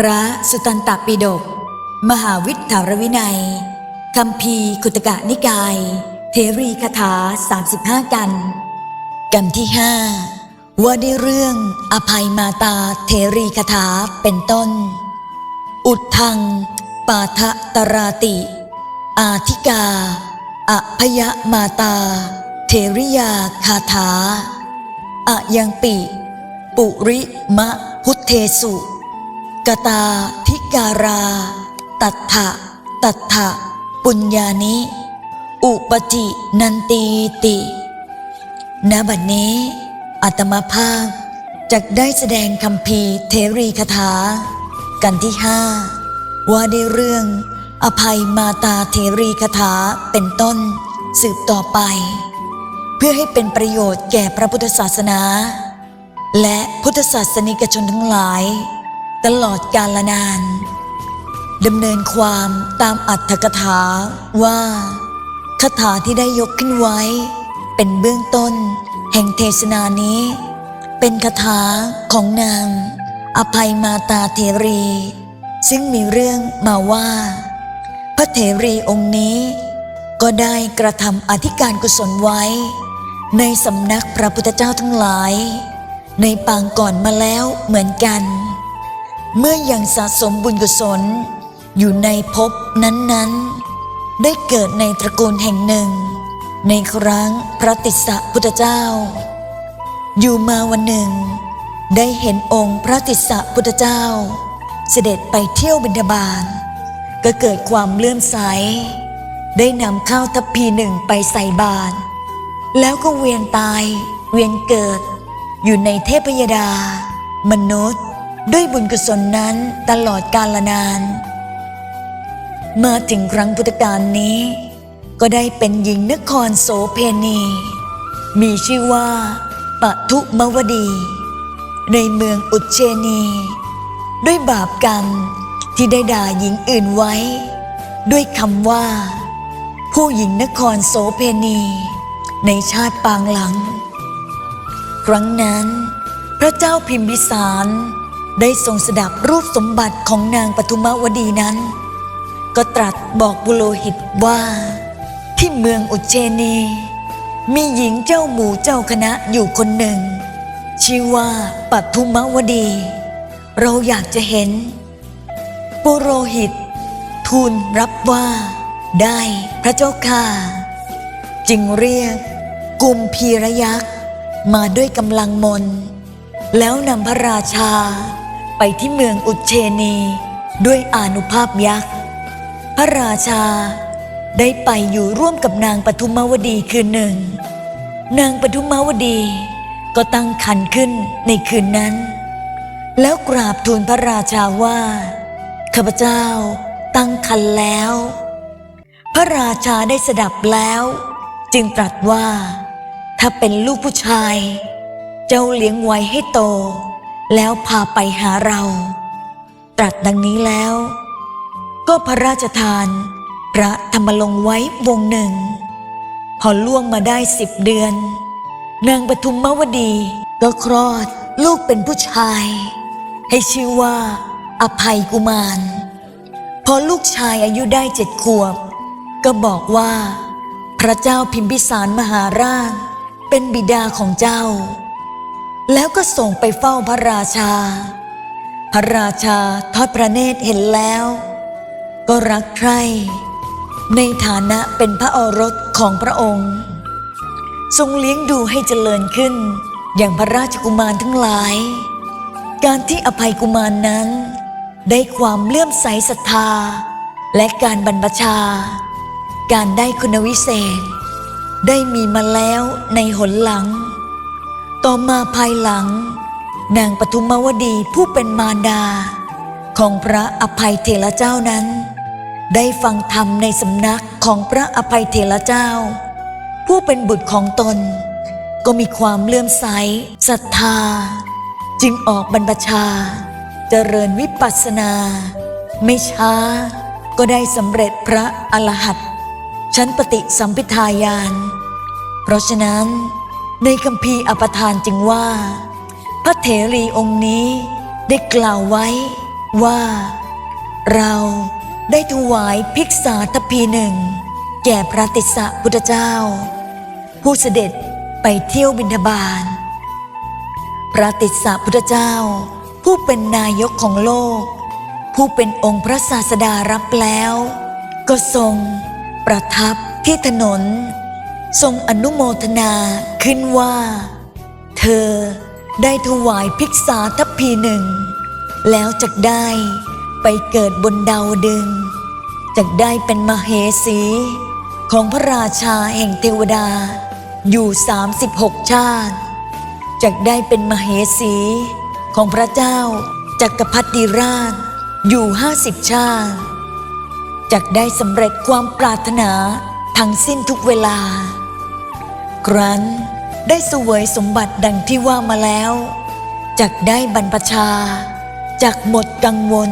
พระสุตันตปิฎกมหาวิทยาวินัยคำพีร์คุตกะนิกาย เทรีคาถา 35 กัน กันที่ห้าว่าด้วยเรื่องอภัยมาตาเทรีคาถาเป็นต้น อุดทัง ปาทะตราติ อาธิกาอภยมาตา เทริยาคาถาอะยังปิ ปุริมะพุทเทสุ กตาธิการา ตัทธะตัทธะปุญญานิ อุปจินันตีติ ณ บัดนี้อาตมาภาคจักได้แสดงคำพีเทรีคาถา กันที่ห้าว่าในเรื่อง อภัยมาตาเทรีคาถาเป็นต้นสืบต่อไป เพื่อให้เป็นประโยชน์แก่พระพุทธศาสนา และพุทธศาสนิกชนทั้งหลาย ตลอดกาลนานดำเนินความตามอัตถกถาว่าคาถาที่ได้ยกขึ้นไว้ เป็นเบื้องต้นแห่งเทศนานี้ เป็นคาถาของนาง อภัยมาตาเทรี ซึ่งมีเรื่องมาว่า พระเถรีองค์นี้ ก็ได้กระทำอธิการกุศลไว้ ในสำนักพระพุทธเจ้าทั้งหลาย ในปางก่อนมาแล้วเหมือนกัน เมื่อยังสะสมบุญกุศล อยู่ในภพนั้นๆ ได้เกิดในตระกูลแห่งหนึ่ง ในครั้งพระติสสะพุทธเจ้า อยู่มาวันหนึ่ง ได้เห็นองค์พระติสสะพุทธเจ้า เสด็จไปเที่ยวบิณฑบาตก็เกิดความเลื่อมใส ได้นำข้าวทัพพีหนึ่งไปใส่บาตรแล้วก็เวียนตาย เวียนเกิด อยู่ในเทพยดา มนุษย์ ด้วยบุญกุศลนั้นตลอดกาลนานมาถึงครั้งพุทธกาลนี้ ก็ได้เป็นหญิงนครโสเพณี มีชื่อว่าปะทุมวดี ในเมืองอุจเชนี ด้วยบาปกรรมที่ได้ด่าหญิงอื่นไว้ ด้วยคำว่า ผู้หญิงนครโสเพณี ในชาติปางหลัง ครั้งนั้น พระเจ้าพิมพิสาร ได้ทรงสดับรูปสมบัติของนางปทุมวดีนั้น ก็ตรัสบอกบุโรหิตว่า ที่เมืองอุเชนี มีหญิงเจ้าหมู่เจ้าคณะอยู่คนหนึ่ง ชื่อว่าปัทุมวดี เราอยากจะเห็น ปุโรหิต ทูลรับว่า ได้พระเจ้าค่ะ จึงเรียกกุมพีระยักษ์มาด้วยกำลังมนแล้วนำพระราชา ไปที่เมืองอุเชนี ด้วยอานุภาพยักษ์ พระราชา ได้ไปอยู่ร่วมกับนางปทุมวดีคืนหนึ่ง นางปทุมวดีก็ตั้งคันขึ้นในคืนนั้น แล้วกราบทูลพระราชาว่าข้าพเจ้าตั้งคันแล้ว พระราชาได้สดับแล้ว จึงตรัสว่า ถ้าเป็นลูกผู้ชาย เจ้าเลี้ยงไว้ให้โต แล้วพาไปหาเรา ตรัสดังนี้แล้ว ก็พระราชทาน พระธรรมลงไว้วงหนึ่ง พอล่วงมาได้สิบเดือน นางปทุมมวดีก็คลอดลูกเป็นผู้ชาย ให้ชื่อว่า อภัยกุมาร พอลูกชายอายุได้เจ็ดขวบ ก็บอกว่า พระเจ้าพิมพิสารมหาราช เป็นบิดาของเจ้า แล้วก็ส่งไปเฝ้าพระราชา พระราชาทอดพระเนตรเห็นแล้ว ก็รักใคร่ในฐานะเป็นพระโอรสของพระองค์ ทรงเลี้ยงดูให้เจริญขึ้น อย่างพระราชกุมารทั้งหลาย การที่อภัยกุมารนนั้น ได้ความเลื่อมใสศรัทธา และการบรรพชา การได้คุณวิเศษ ได้มีมาแล้วในหนหลัง ต่อมาภายหลัง นางปทุมวดีผู้เป็นมารดา ของพระอภัยเถระเจ้านั้น ได้ฟังธรรมในสำนักของพระอภัยเถระเจ้า ผู้เป็นบุตรของตน ก็มีความเลื่อมใสศรัทธา จึงออกบรรพชา เจริญวิปัสสนา ไม่ช้า ก็ได้สำเร็จพระอรหัต์ชั้นปฏิสัมพิทายาน เพราะฉะนั้น ในคำพีร์อปทานจึงว่า พระเถรีองค์นี้ได้กล่าวไว้ว่า เราได้ถวายภิกษาทพีหนึ่ง แก่พระติสสะพุทธเจ้า ผู้เสด็จไปเที่ยวบิณฑบาตพระติสสะพุทธเจ้า ผู้เป็นนายกของโลก ผู้เป็นองค์พระศาสดารับแล้ว ก็ทรงประทับที่ถนน ทรงอนุโมทนาขึ้นว่า เธอได้ถวายภิกษาทัพพีหนึ่ง แล้วจะได้ไปเกิดบนดาวดึงจะได้เป็นมเหสี ของพระราชาแห่งเทวดา อยู่ 36 ชาติจะได้เป็นมเหสี ของพระเจ้าจักรพรรดิราช อยู่50ชาติจะได้สำเร็จความปรารถนาทั้งสิ้นทุกเวลา ครั้นได้สวยสมบัติดังที่ว่ามาแล้วจักได้บรรพชาจักหมดกังวล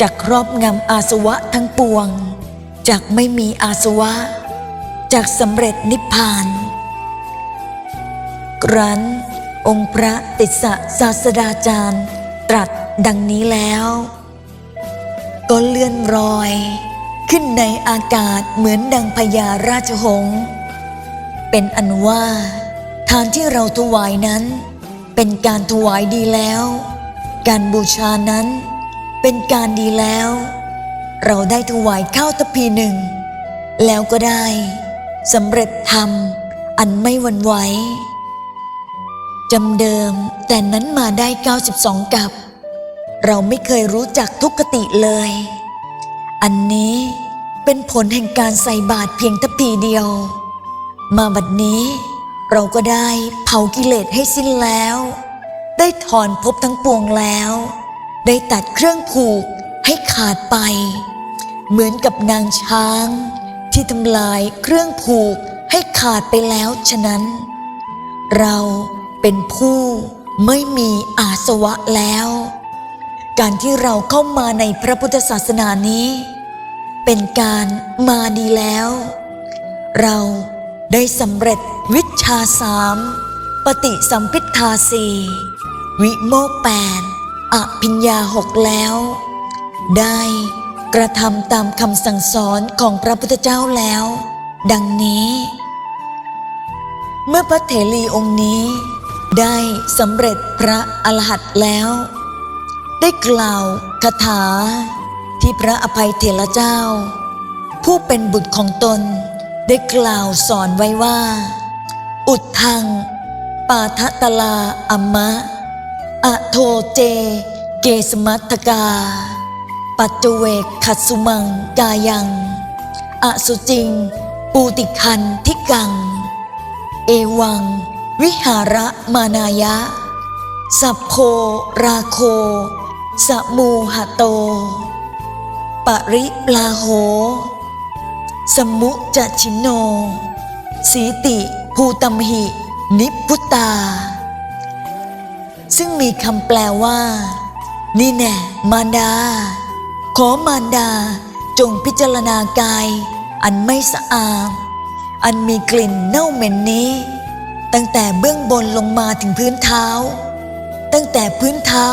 จักครอบงำอาสวะทั้งปวงจักไม่มีอาสวะจักสำเร็จนิพพานครั้น องค์พระติสสะศาสดาจารย์ตรัสดังนี้แล้ว ก็เลื่อนรอย ขึ้นในอากาศเหมือนดังพญาราชหงส์ เป็นอันว่าทานที่เราถวายนั้น เป็นการถวายดีแล้ว การบูชานั้น เป็นการดีแล้ว เราได้ถวายข้าวตะพีหนึ่ง แล้วก็ได้สำเร็จธรรมอันไม่หวั่นไหวจำเดิมแต่นั้นมาได้ 92 กับ เราไม่เคยรู้จักทุกขติเลย อันนี้เป็นผลแห่งการใส่บาตรเพียงทัพีเดียว มาบัดนี้ เราก็ได้เผากิเลสให้สิ้นแล้ว ได้ถอนภพทั้งปวงแล้ว ได้ตัดเครื่องผูกให้ขาดไป เหมือนกับนางช้าง ที่ทำลายเครื่องผูกให้ขาดไปแล้วฉะนั้น เราเป็นผู้ไม่มีอาสวะแล้ว การที่เราเข้ามาในพระพุทธศาสนานี้ เป็นการมาดีแล้ว เรา ได้สำเร็จวิชาสามปฏิสัมพิทาสี่วิโมกแปดอภิญญาหกแล้ว ได้กระทำตามคำสั่งสอนของพระพุทธเจ้าแล้ว ดังนี้ เมื่อพระเถรีองค์นี้ ได้สำเร็จพระอรหันต์แล้ว ได้กล่าวคาถาที่พระอภัยเถระเจ้า ผู้เป็นบุตรของตน ได้กล่าวสอนไว้ว่า อุดทัง ปาทตลาอัมมะ อโทเจ เกสมัตตกา ปัจเวกขัดสุมังกายัง อสุจิง ปูติคันทิกัง เอวัง วิหาระมานายะ สัพโพราโค สมูหะโต ปริปลาโห สมุจะชินโน สีติภูตัมหิ นิพุตตา ซึ่งมีคำแปลว่า นี่แน่มารดา ขอมารดาจงพิจารณากาย อันไม่สะอาด อันมีกลิ่นเน่าเหม็นนี้ ตั้งแต่เบื้องบนลงมาถึงพื้นเท้า ตั้งแต่พื้นเท้า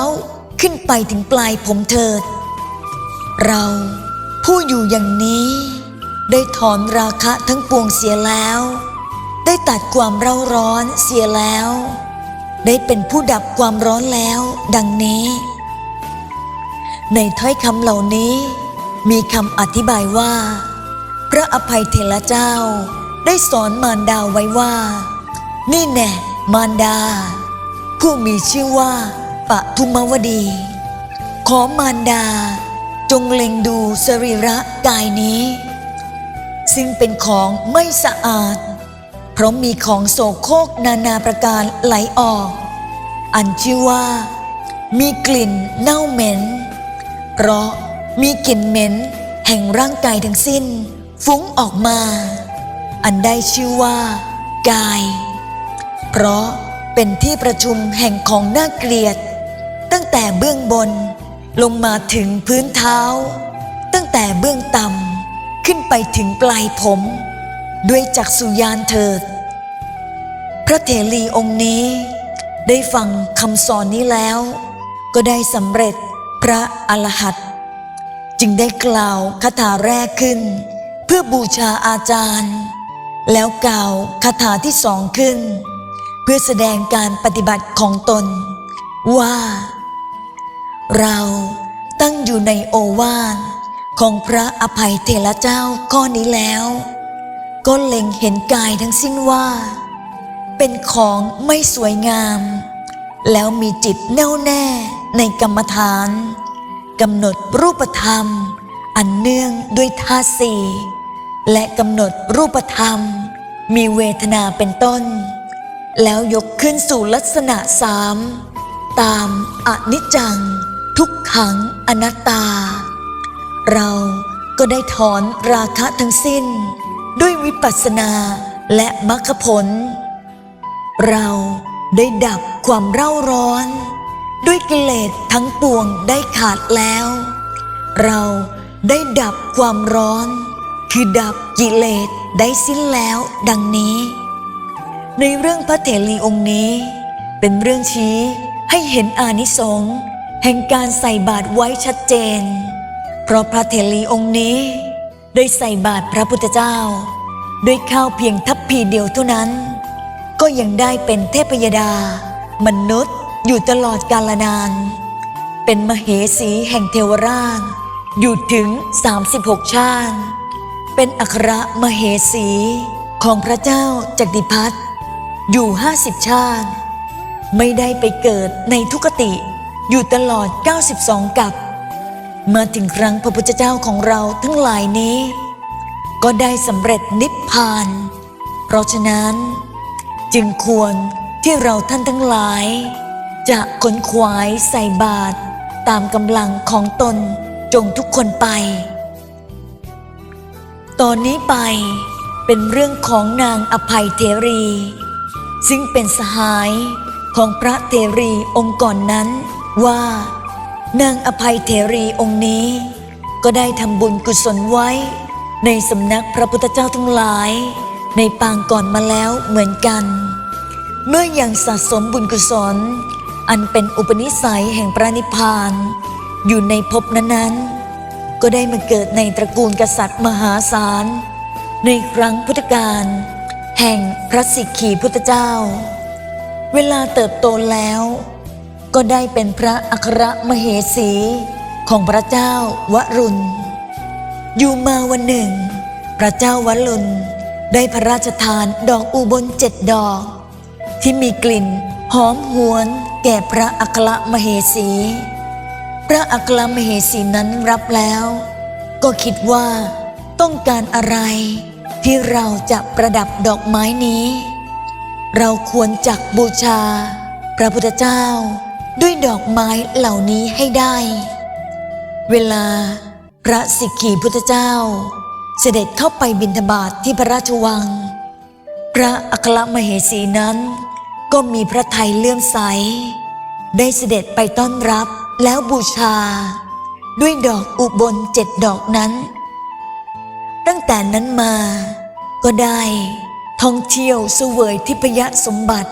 ขึ้นไปถึงปลายผมเถิด เราผู้อยู่อย่างนี้ ได้ถอนราคะทั้งปวงเสียแล้ว ได้ตัดความเร่าร้อนเสียแล้ว ได้เป็นผู้ดับความร้อนแล้ว ดังนี้ ในถ้อยคำเหล่านี้ มีคำอธิบายว่า พระอภัยเทระเจ้า ได้สอนมารดาไว้ว่า นี่แน่มารดา ผู้มีชื่อว่าปะทุมวดี ขอมารดา จงเล็งดูสรีระกายนี้ ซึ่งเป็นของไม่สะอาด เพราะมีของโสโครกนานาประการไหลออก อันชื่อว่า มีกลิ่นเน่าเหม็น เพราะมีกลิ่นเหม็นแห่งร่างกายทั้งสิ้น ฟุ้งออกมา อันได้ชื่อว่า กาย เพราะเป็นที่ประชุมแห่งของน่าเกลียด ตั้งแต่เบื้องบนลงมาถึงพื้นเท้า ตั้งแต่เบื้องต่ำ ขึ้นไปถึงปลายผม ด้วยจักสุยานเถิด พระเถรีองค์นี้ ได้ฟังคำสอนนี้แล้ว ก็ได้สำเร็จพระอรหันต์จึงได้กล่าวคาถาแรกขึ้น เพื่อบูชาอาจารย์ แล้วกล่าวคาถาที่สองขึ้น เพื่อแสดงการปฏิบัติของตน ว่า เราตั้งอยู่ในโอวาท ของพระอภัยเทระเจ้าข้อนี้แล้ว ก็เล็งเห็นกายทั้งสิ้นว่า เป็นของไม่สวยงาม แล้วมีจิตแน่วแน่ในกรรมฐานกำหนดรูปธรรม อันเนื่องด้วยธาสี่และกำหนดรูปธรรม มีเวทนาเป็นต้น แล้วยกขึ้นสู่ลักษณะสามตามอนิจจัง ทุกขังอนัตตา เราก็ได้ถอนราคะทั้งสิ้น ด้วยวิปัสสนาและมรรคผล เราได้ดับความเร่าร้อน ด้วยกิเลสทั้งปวงได้ขาดแล้ว เราได้ดับความร้อน คือดับกิเลสได้สิ้นแล้วดังนี้ ในเรื่องพระเถรีองค์นี้ เป็นเรื่องชี้ให้เห็นอานิสงส์แห่งการใส่บาตรไว้ชัดเจน เพราะพระเถรีองค์นี้ ได้ใส่บาตรพระพุทธเจ้า ด้วยข้าวเพียงทัพพีเดียวเท่านั้น ก็ยังได้เป็นเทพยดา มนุษย์อยู่ตลอดกาลนาน เป็นมเหสีแห่งเทวราชอยู่ถึง 36 ชาติ เป็นอัครมเหสีของพระเจ้าจักดิพัทอยู่ 50 ชาติ ไม่ได้ไปเกิดในทุกติอยู่ตลอด 92 กับ มาถึงครั้งพระพุทธเจ้าของเราทั้งหลายนี้ ก็ได้สำเร็จนิพพาน เพราะฉะนั้น จึงควรที่เราท่านทั้งหลาย จะขนขวายใส่บาตรตามกำลังของตนจงทุกคนไป ตอนนี้ไปเป็นเรื่องของนางอภัยเทรี ซึ่งเป็นสหายของพระเทรีองค์ก่อนนั้นว่า นางอภัยเทรีองค์นี้ ก็ได้ทำบุญกุศลไว้ ในสำนักพระพุทธเจ้าทั้งหลาย ในปางก่อนมาแล้วเหมือนกัน เมื่ออยังสะสมบุญกุศล อันเป็นอุปนิสัยแห่งพระนิพพาน อยู่ในภพนั้นๆ ก็ได้มาเกิดในตระกูลกษัตริย์มหาศาล ในครั้งพุทธกาลแห่งพระสิกขีพุทธเจ้า เวลาเติบโตแล้ว ก็ได้เป็นพระอัครมเหสีของพระเจ้าวรุณ อยู่มาวันหนึ่ง พระเจ้าวรุณได้พระราชทานดอกอุบลเจ็ดดอก ที่มีกลิ่นหอมหวนแก่พระอัครมเหสี พระอัครมเหสีนั้นรับแล้ว ก็คิดว่าต้องการอะไรที่เราจะประดับดอกไม้นี้ เราควรจักบูชา พระพุทธเจ้า ด้วยดอกไม้เหล่านี้ให้ได้ เวลาพระสิกขีพุทธเจ้า เสด็จเข้าไปบิณฑบาตทที่พระราชวัง พระอัครมเหสีนั้น ก็มีพระทัยเลื่อมใส ได้เสด็จไปต้อนรับแล้วบูชา ด้วยดอกอุบลเจ็ดดอกนั้น ตั้งแต่นั้นมา ก็ได้ท่องเที่ยวเสวยทิพยสมบัติ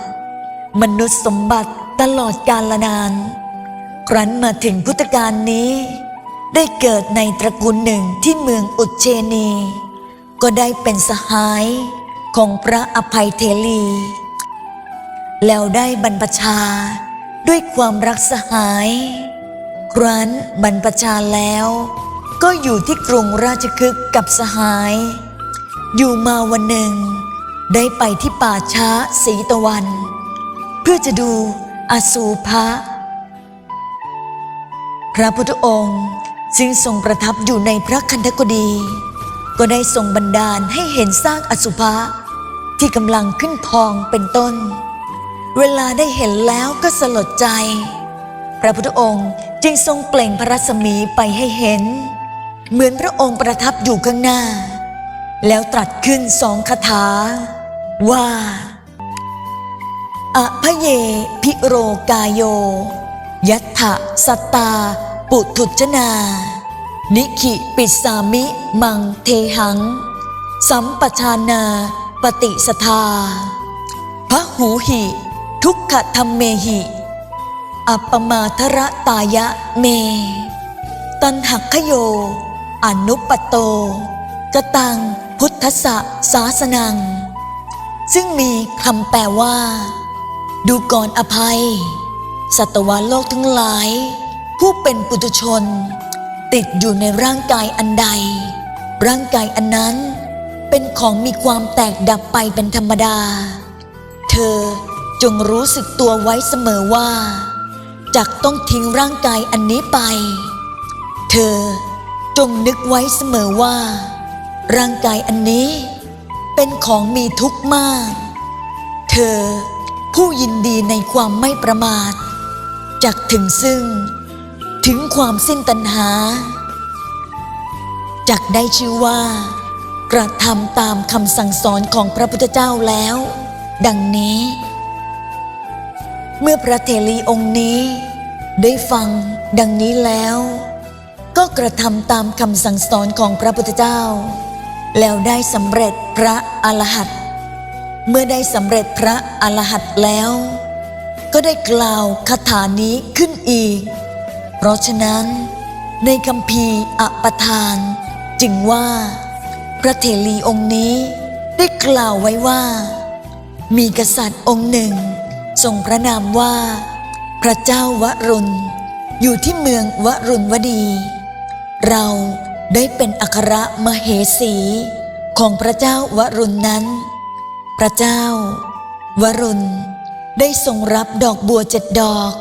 มนุษย์สมบัติ ตลอดกาลนาน ครั้นมาถึงพุทธกาลนี้ ได้เกิดในตระกูลหนึ่งที่เมืองอุเชนี ก็ได้เป็นสหายของพระอภัยเทลี แล้วได้บรรพชาด้วยความรักสหาย ครั้นบรรพชาแล้ว ก็อยู่ที่กรุงราชคฤห์กับสหาย อยู่มาวันหนึ่ง ได้ไปที่ป่าช้าสีตะวัน เพื่อจะดู อสูภะพระพุทธองค์ซึ่งทรงประทับอยู่ในพระคันธกดีก็ได้ทรงบันดาลให้เห็นสร้างอสุภะที่กำลังขึ้นพองเป็นต้น เวลาได้เห็นแล้วก็สลดใจ พระพุทธองค์จึงทรงเปล่งพระรัศมีไปให้เห็น เหมือนพระองค์ประทับอยู่ข้างหน้า แล้วตรัสขึ้นสองคาถาว่า อะพเยพิโรกายโย ยัตถะสตา ปุถุจนา นิขิปิสามิมังเทหัง สัมปชานาปฏิสทาพระหูหิ ทุกขธรรมเมหิ อัปมาทระตายะเม ตันหักขโย อนุปปโตกตังพุทธสะสาสนัง ซึ่งมีคำแปลว่า ดูก่อนอภัย สัตวโลกทั้งหลาย ผู้เป็นปุถุชน ติดอยู่ในร่างกายอันใด ร่างกายอันนั้นเป็นของมีความแตกดับไปเป็นธรรมดา เธอจงรู้สึกตัวไว้เสมอว่าจักต้องทิ้งร่างกายอันนี้ไป เธอจงนึกไว้เสมอว่า ร่างกายอันนี้เป็นของมีทุกข์มาก เธอ ผู้ยินดีในความไม่ประมาทจักถึงซึ่ง ถึงความสิ้นตัณหาจักได้ชื่อว่า กระทำตามคำสั่งสอนของพระพุทธเจ้าแล้ว ดังนี้ เมื่อพระเถรีองค์นี้ ได้ฟังดังนี้แล้ว ก็กระทำตามคำสั่งสอนของพระพุทธเจ้า แล้วได้สำเร็จพระอรหันต์ เมื่อได้สำเร็จพระอรหัตแล้ว ก็ได้กล่าวคาถานี้ขึ้นอีก เพราะฉะนั้นในคำพีอปทาน จึงว่า พระเถรีองค์นี้ได้กล่าวไว้ว่า มีกษัตริย์องค์หนึ่ง ทรงพระนามว่า พระเจ้าวรุณ อยู่ที่เมืองวรุณวดี เราได้เป็นอัครมเหสีของพระเจ้าวรุณนั้น พระเจ้า วรุณ ได้ทรงรับดอกบัวเจ็ดดอก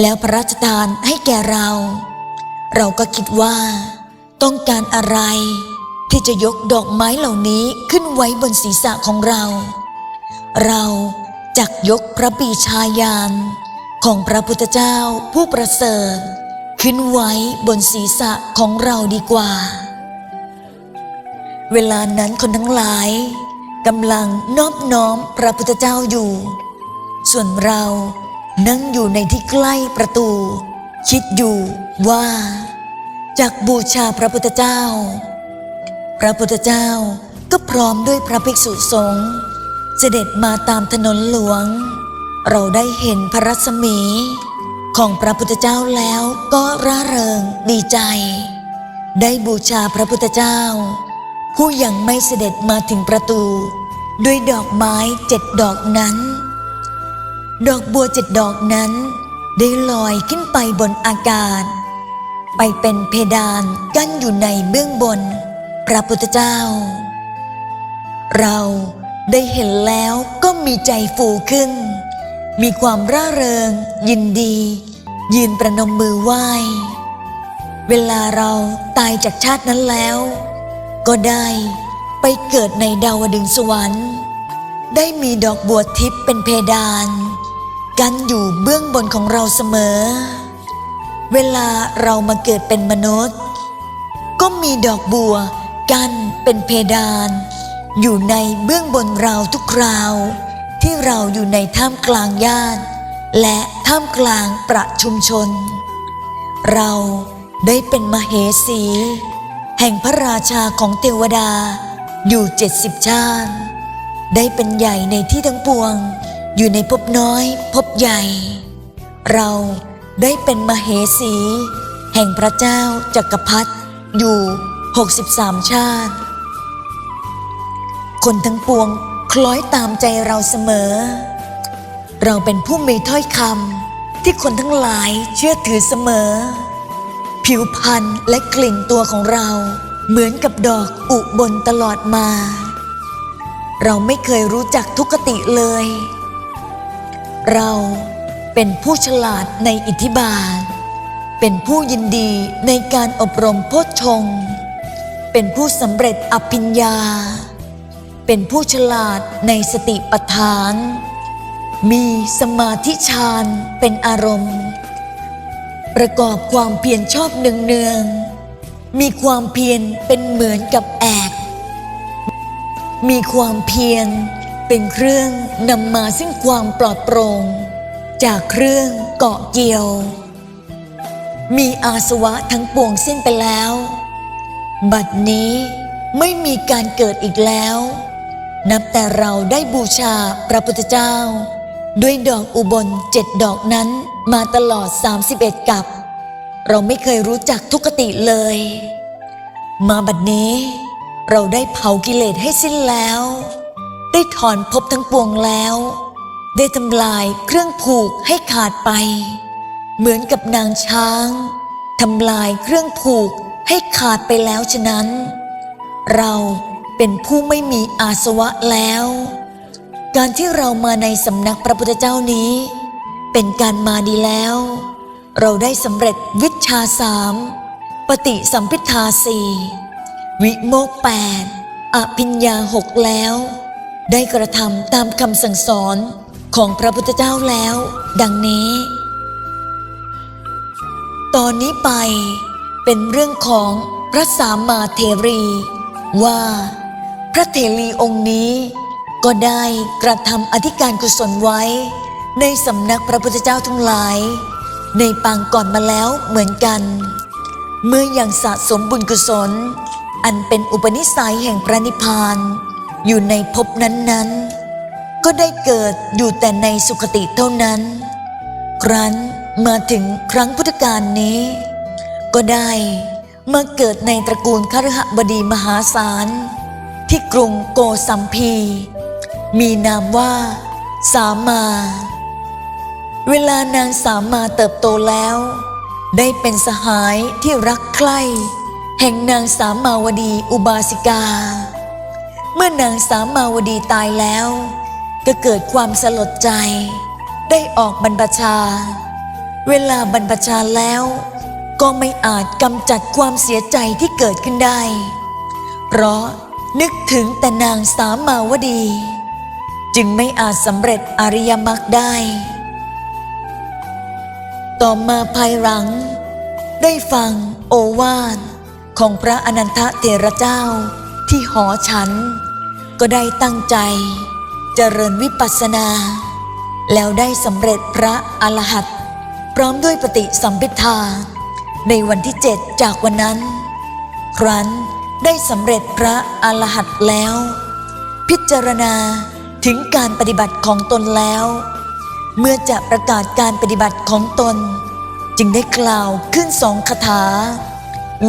แล้วพระราชทานให้แก่เรา เราก็คิดว่า ต้องการอะไร ที่จะยกดอกไม้เหล่านี้ขึ้นไว้บนศีรษะของเรา เราจักยกพระปีชายานของพระพุทธเจ้าผู้ประเสริฐ ขึ้นไว้บนศีรษะของเราดีกว่า เวลานั้นคนทั้งหลาย กำลังนอบน้อมพระพุทธเจ้าอยู่ ส่วนเรานั่งอยู่ในที่ใกล้ประตู คิดอยู่ว่าจากบูชาพระพุทธเจ้า พระพุทธเจ้าก็พร้อมด้วยพระภิกษุสงฆ์เสด็จมาตามถนนหลวง เราได้เห็นพระรัศมี ของพระพุทธเจ้าแล้วก็ร่าเริงดีใจ ได้บูชาพระพุทธเจ้า ผู้ยังไม่เสด็จมาถึงประตู ด้วยดอกไม้เจ็ดดอกนั้น ดอกบัวเจ็ดดอกนั้น ได้ลอยขึ้นไปบนอากาศ ไปเป็นเพดานกั้นอยู่ในเบื้องบน พระพุทธเจ้า เราได้เห็นแล้วก็มีใจฟูขึ้น มีความร่าเริง ยินดี ยืนประนมมือไหว้ เวลาเราตายจากชาตินั้นแล้ว ก็ได้ไปเกิดในดาวดึงสวรรค์ ได้มีดอกบัวทิพย์เป็นเพดาน กันอยู่เบื้องบนของเราเสมอ เวลาเรามาเกิดเป็นมนุษย์ ก็มีดอกบัวกันเป็นเพดาน อยู่ในเบื้องบนเราทุกคราว ที่เราอยู่ในท่ามกลางญาติ และท่ามกลางประชุมชน เราได้เป็นมเหสี แห่งพระราชาของเทวดาอยู่เจ็ดสิบชาติ ได้เป็นใหญ่ในที่ทั้งปวง อยู่ในภพน้อยภพใหญ่ เราได้เป็นมเหสี แห่งพระเจ้าจักรพรรดิอยู่63ชาติ คนทั้งปวงคล้อยตามใจเราเสมอ เราเป็นผู้มีถ้อยคำที่คนทั้งหลายเชื่อถือเสมอ ผิวพรรณและกลิ่นตัวของเรา เหมือนกับดอกอุบลตลอดมา เราไม่เคยรู้จักทุกติเลย เราเป็นผู้ฉลาดในอิทธิบาท เป็นผู้ยินดีในการอบรมโพชฌงเป็นผู้สำเร็จอภิญญา เป็นผู้ฉลาดในสติปัฏฐาน มีสมาธิฌานเป็นอารมณ์ ประกอบความเพียรชอบเนืองๆมีความเพียรเป็นเหมือนกับแอก มีความเพียรเป็นเครื่องนำมาซึ่งความปลอดโปร่งจากเครื่องเกาะเกี่ยว มีอาสวะทั้งปวงสิ้นไปแล้ว บัดนี้ไม่มีการเกิดอีกแล้ว นับแต่เราได้บูชาพระพุทธเจ้า ด้วยดอกอุบลเจ็ดดอกนั้นมาตลอด 31 กับ เราไม่เคยรู้จักทุกขติเลย มาบัดนี้ เราได้เผากิเลสให้สิ้นแล้ว ได้ถอนภพทั้งปวงแล้ว ได้ทำลายเครื่องผูกให้ขาดไป เหมือนกับนางช้างทำลายเครื่องผูกให้ขาดไปแล้วฉะนั้น เราเป็นผู้ไม่มีอาสวะแล้ว การที่เรามาในสำนักพระพุทธเจ้านี้ เป็นการมาดีแล้ว เราได้สำเร็จวิชาสามปฏิสัมพิทาสี่วิโมกแปดอภิญญาหกแล้ว ได้กระทำตามคำสั่งสอนของพระพุทธเจ้าแล้ว ดังนี้ ตอนนี้ไปเป็นเรื่องของพระสามมาเทรี ว่า พระเทรีองค์นี้ ก็ได้กระทำอธิการกุศลไว้ ในสำนักพระพุทธเจ้าทั้งหลาย ในปางก่อนมาแล้วเหมือนกัน เมื่อยังสะสมบุญกุศล อันเป็นอุปนิสัยแห่งพระนิพพาน อยู่ในภพนั้นๆ ก็ได้เกิดอยู่แต่ในสุคติเท่านั้น ครั้นมาถึงครั้งพุทธกาลนี้ ก็ได้มาเกิดในตระกูลคฤหบดีมหาศาล ที่กรุงโกสัมพี มีนามว่า สามา เวลานางสามาเติบโตแล้ว ได้เป็นสหายที่รักใคร่แห่งนางสามาวดีอุบาสิกา เมื่อนางสามาวดีตายแล้ว ก็เกิดความสลดใจ ได้ออกบรรพชา เวลาบรรพชาแล้ว ก็ไม่อาจกำจัดความเสียใจที่เกิดขึ้นได้ เพราะนึกถึงแต่นางสามาวดี จึงไม่อาจสำเร็จอริยมรรคได้ ต่อมาภายหลัง ได้ฟังโอวาทของพระอนันทเถระเจ้าที่หอฉัน ก็ได้ตั้งใจเจริญวิปัสสนา แล้วได้สำเร็จพระอรหัตพร้อมด้วยปฏิสัมพิทาในวันที่เจ็ดจากวันนั้น ครั้นได้สำเร็จพระอรหัตแล้ว พิจารณา ถึงการปฏิบัติของตนแล้ว เมื่อจะประกาศการปฏิบัติของตน จึงได้กล่าวขึ้นสองคาถา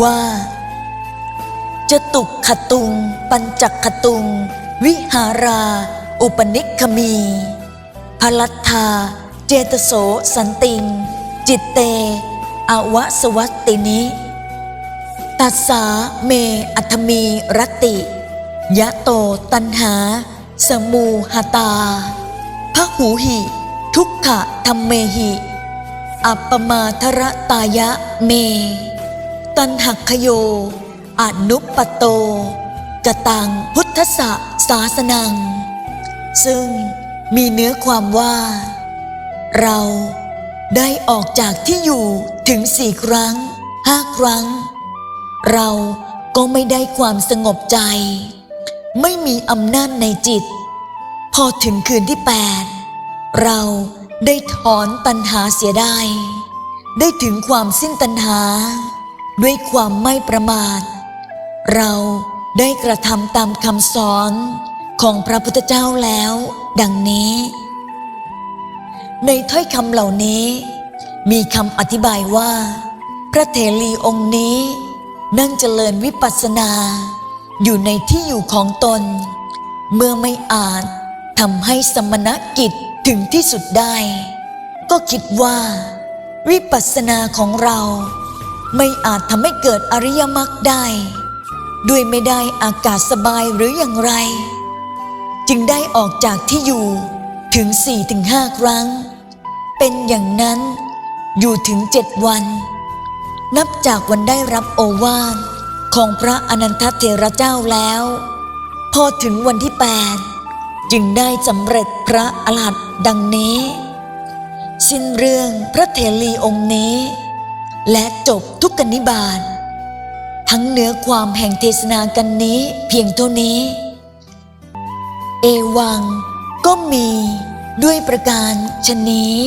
ว่าจะตุกขตุง ปัญจักขตุง วิหารา อุปนิคขมีพลัทธา เจตโสสันติง จิตเต อวสวัตตินิตัสสาเมอัตมีรติ ยะโตตันหา สมูหตาพหูหิ ทุกขะธรรมเมหิ อัปปมาทระตายะเม ตันหักขโยอนุปปโต กตังพุทธะสาสนัง ซึ่งมีเนื้อความว่า เราได้ออกจากที่อยู่ถึงสี่ครั้งห้าครั้ง เราก็ไม่ได้ความสงบใจ ไม่มีอำนาจในจิต พอถึงคืนที่แปดเราได้ถอนตัณหาเสียได้ ได้ถึงความสิ้นตัณหา ด้วยความไม่ประมาท เราได้กระทำตามคำสอนของพระพุทธเจ้าแล้ว ดังนี้ ในถ้อยคำเหล่านี้ มีคำอธิบายว่า พระเถรีองค์นี้ นั่งเจริญวิปัสสนา อยู่ในที่อยู่ของตน เมื่อไม่อาจทำให้สมณกิจถึงที่สุดได้ ก็คิดว่า วิปัสสนาของเราไม่อาจทำให้เกิดอริยมรรคได้ ด้วยไม่ได้อากาศสบายหรืออย่างไร จึงได้ออกจากที่อยู่ถึงสี่ถึงห้าครั้ง เป็นอย่างนั้นอยู่ถึงเจ็ดวัน นับจากวันได้รับโอวาท ของพระอนันทเถระเจ้าแล้ว พอถึงวันที่แปดจึงได้สำเร็จพระอรหัตดังนี้ สิ้นเรื่องพระเถรีองค์นี้ และจบทุกกนิบาตทั้งเนื้อความแห่งเทศนากันนี้เพียงเท่านี้ เอวังก็มีด้วยประการชนี้